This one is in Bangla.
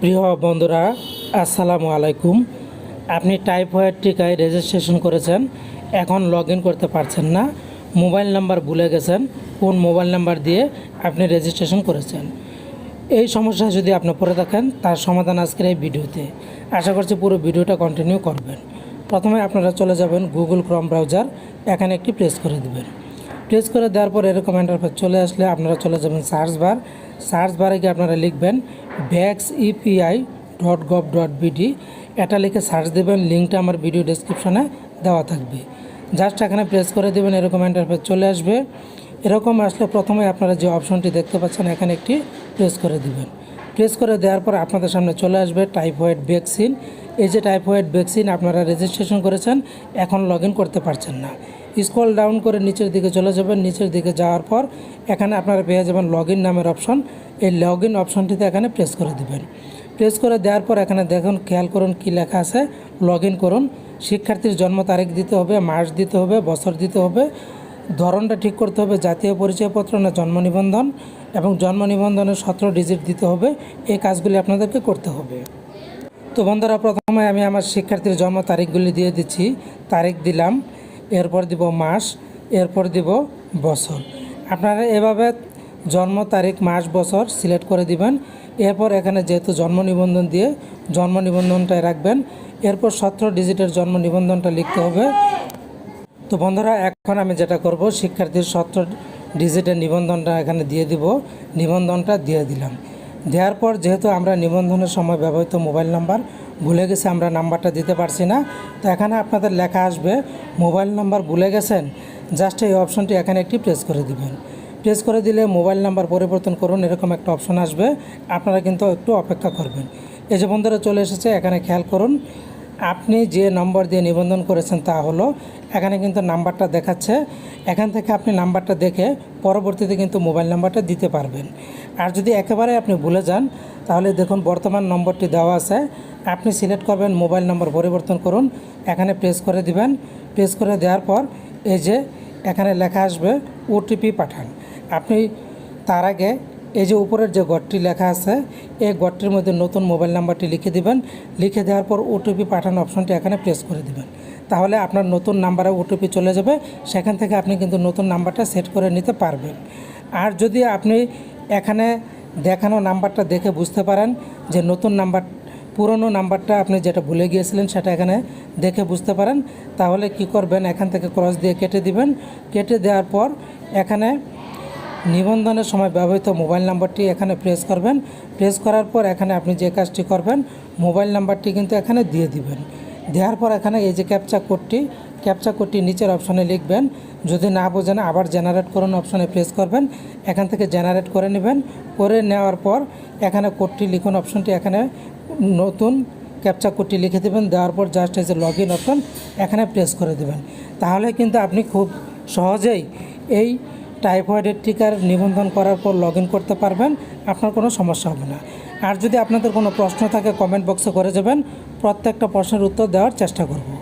প্রিয় বন্ধুরা, আসসালামু আলাইকুম। আপনি টাইফয়েড টিকায় রেজিস্ট্রেশন করেছেন, এখন লগ করতে পারছেন না, মোবাইল নাম্বার ভুলে গেছেন, কোন মোবাইল নাম্বার দিয়ে আপনি রেজিস্ট্রেশন করেছেন? এই সমস্যা যদি আপনি পড়ে থাকেন, তার সমাধান আজকের এই ভিডিওতে। আশা করছি পুরো ভিডিওটা কন্টিনিউ করবেন। প্রথমে আপনারা চলে যাবেন গুগল ক্রম ব্রাউজার এখানে একটি প্রেস করে দেবেন। প্রেস করে দেওয়ার পর এরকম ইন্টারফেস চলে আসলে আপনারা চলে যাবেন সার্চ বার সার্চ বারে গিয়ে আপনারা লিখবেন vax EPI dot gov dot BD, এটা লিখে সার্চ দেবেন লিঙ্কটা আমার ভিডিও ডেসক্রিপশনে দেওয়া থাকবে। জাস্ট এখানে প্রেস করে দেবেন, এরকম ইন্টারফেস চলে আসবে। এরকম আসলে প্রথমে আপনারা যে অপশনটি দেখতে পাচ্ছেন, এখানে একটি প্রেস করে দিবেন। প্রেস করে দেওয়ার পর আপনাদের সামনে চলে আসবে টাইফয়েড ভ্যাকসিন এই যে টাইফয়েড ভ্যাকসিন আপনারা রেজিস্ট্রেশন করেছেন, এখন লগ করতে পারছেন না। স্ক্রল ডাউন করে নিচের দিকে চলে যাবেন। নিচের দিকে যাওয়ার পর এখানে আপনারা পেয়ে যাবেন লগ নামের অপশন এই লগ ইন অপশনটিতে এখানে প্রেস করে দিবেন। প্রেস করে দেওয়ার পর এখানে দেখুন, খেয়াল করুন কী লেখা আছে। লগ করুন। শিক্ষার্থীর জন্ম তারিখ দিতে হবে, মাস দিতে হবে, বছর দিতে হবে। ধরনটা ঠিক করতে হবে, জাতীয় পরিচয়পত্র না জন্ম নিবন্ধন। এবং জন্ম নিবন্ধনের সতেরো ডিজিট দিতে হবে। এই কাজগুলি আপনাদেরকে করতে হবে। তো বন্ধুরা, প্রথমে আমি আমার শিক্ষার্থীর জন্ম তারিখগুলি দিয়ে দিচ্ছি। তারিখ দিলাম। এরপর দিব মাস, এরপর দিব বছর। আপনারা এভাবে জন্ম তারিখ, মাস, বছর সিলেক্ট করে দিবেন। এরপর এখানে যেহেতু জন্ম নিবন্ধন দিয়ে জন্ম নিবন্ধনটাই রাখবেন, এরপর সতেরো ডিজিটের জন্ম নিবন্ধনটা লিখতে হবে। তো বন্ধুরা, এখন আমি যেটা করব, শিক্ষার্থীর সতেরো ডিজিটের নিবন্ধনটা এখানে দিয়ে দিব। নিবন্ধনটা দিয়ে দিলাম। দেওয়ার পর যেহেতু আমরা নিবন্ধনের সময় ব্যবহৃত মোবাইল নাম্বার ভুলে গেছে, আমরা নাম্বারটা দিতে পারছি না। তো এখানে আপনাদের লেখা আসবে, মোবাইল নাম্বার ভুলে গেছেন, জাস্ট এই অপশনটি এখানে একটি প্রেস করে দিবেন। প্রেস করে দিলে মোবাইল নাম্বার পরিবর্তন করুন, এরকম একটা অপশন আসবে, আপনারা কিন্তু একটু অপেক্ষা করবেন। এই যে বন্ধুরা চলে এসেছে, এখানে খেয়াল করুন আপনি যে নম্বর দিয়ে নিবন্ধন করেছেন তা হলো, এখানে কিন্তু নাম্বারটা দেখাচ্ছে। এখান থেকে আপনি নাম্বারটা দেখে পরবর্তীতে কিন্তু মোবাইল নাম্বারটা দিতে পারবেন। আর যদি একেবারে আপনি ভুলে যান, তাহলে দেখুন বর্তমান নম্বরটি দেওয়া আছে। আপনি সিলেক্ট করবেন মোবাইল নম্বর পরিবর্তন করুন, এখানে প্রেস করে দিবেন। প্রেস করে দেওয়ার পর এই যে এখানে লেখা আসবে, ওটিপি পাঠান। আপনি তার আগে এই যে উপরের যে গড়টি লেখা আছে, এই গড়টির মধ্যে নতুন মোবাইল নাম্বারটি লিখে দিবেন। লিখে দেওয়ার পর ওটিপি পাঠানো অপশনটি এখানে প্রেস করে দিবেন। তাহলে আপনার নতুন নাম্বারে ওটিপি চলে যাবে। সেখান থেকে আপনি কিন্তু নতুন নাম্বারটা সেট করে নিতে পারবেন। আর যদি আপনি এখানে দেখানো নাম্বারটা দেখে বুঝতে পারেন যে নতুন নাম্বার, পুরনো নাম্বারটা আপনি যেটা ভুলে গিয়েছিলেন সেটা এখানে দেখে বুঝতে পারেন। তাহলে কি করবেন? এখান থেকে ক্রস দিয়ে কেটে দিবেন। কেটে দেওয়ার পর এখানে নিবন্ধনের সময় ব্যবহৃত মোবাইল নাম্বারটি এখানে প্রেস করবেন। প্রেস করার পর এখানে আপনি যে কাজটি করবেন, মোবাইল নাম্বারটি কিন্তু এখানে দিয়ে দিবেন। দেওয়ার পর এখানে এই যে ক্যাপচা কোডটি ক্যাপচা কোডটি নিচের অপশনে লিখবেন। যদি না বোঝেন, আবার জেনারেট করুন অপশনে প্রেস করবেন। এখান থেকে জেনারেট করে নেবেন। করে নেওয়ার পর এখানে কোডটি লিখুন অপশনটি এখানে নতুন ক্যাপচা কোডটি লিখে দেবেন। দেওয়ার পর জাস্ট এই যে লগ ইন অপশন এখানে প্রেস করে দেবেন। তাহলে কিন্তু আপনি খুব সহজেই এই টাইফয়েডের টিকার নিবন্ধন করার পর লগ করতে পারবেন, আপনার কোনো সমস্যা হবে না। আর যদি আপনাদের কোনো প্রশ্ন থাকে কমেন্ট বক্সে করে যাবেন। প্রত্যেকটা প্রশ্নের উত্তর দেওয়ার চেষ্টা করব।